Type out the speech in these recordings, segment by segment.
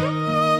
Música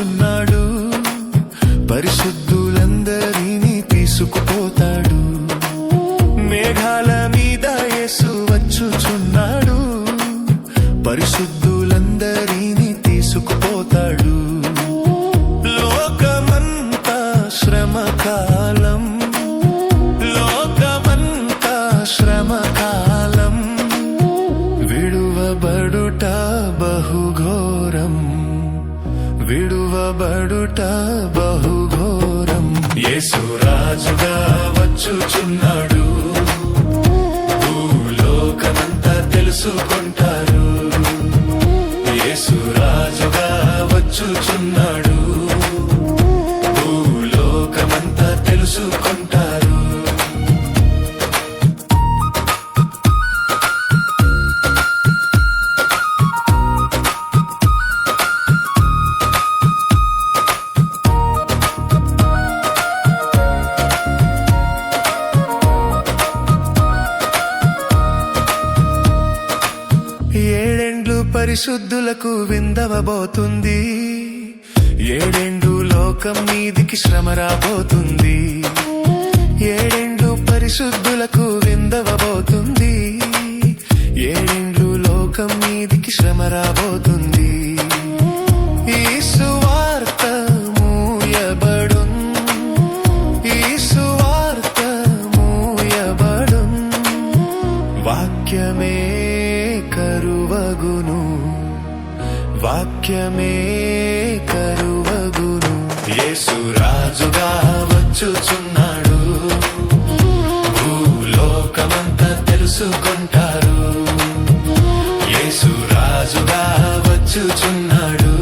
వచ్చుచున్నాడు పరిశుద్ధులందరినీ తీసుకుపోతాడు. మేఘాల మీద యేసు వచ్చుచున్నాడు. పరిశుద్ధులందరినీ తీసుకుపోతాడు. లోకమంతా శ్రమకాలం విడువబడుట బహుఘోరం. యేసురాజుగా వచ్చుచున్నాడు. భూలోకమంతా తెలుసుకుంటు పరిశుద్ధులకు విందవబోతుంది. ఏడెండు లోకం మీదికి శ్రమ రాబోతుంది. ఏడెండు పరిశుద్ధులకు విందవబోతుంది. ఏడెండు లోకం మీదికి శ్రమ రాబోతుంది. కరువగును వాక్యమే కరువగును. యేసు రాజుగా వచ్చుచున్నాడు భూలోకమంతా తెలుసుకుంటారు. యేసు రాజుగా వచ్చుచున్నాడు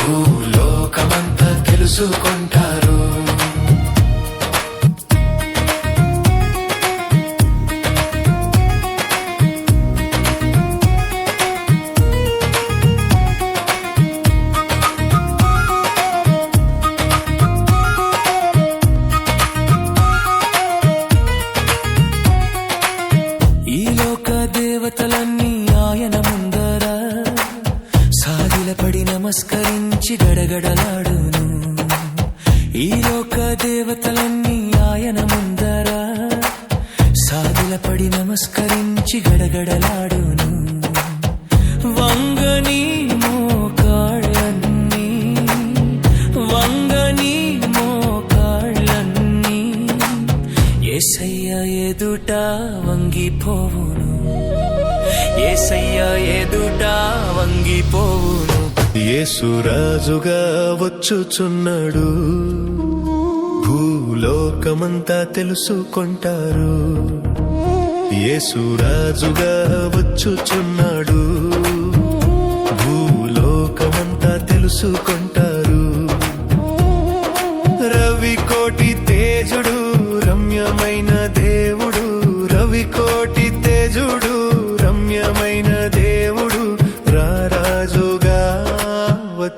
భూలోకమంతా తెలుసుకుంటారు. ఆయన ముందర. సాగిలపడి నమస్కరించి గడగడలాడును. ఈ లోక దేవతలన్నీ ఆయన ముందర. సాగిలపడి నమస్కరించి గడగడలాడును. వంగని మోకాళ్ళన్నీ. వంగని మోకాళ్ళన్నీ. ఏసయ్య ఎదుట వంగిపోవును. ఏసయ్య ఎదుట వంగిపోవును. యేసురాజుగా వచ్చుచున్నాడు. భూలోకమంతా తెలుసుకుంటారు. యేసురాజుగా వచ్చుచున్నాడు. భూలోకమంతా తెలుసుకుంటారు. రవి కోటి తేజుడు రమ్యమైన దేవుడు. రవి కోటి తేజుడు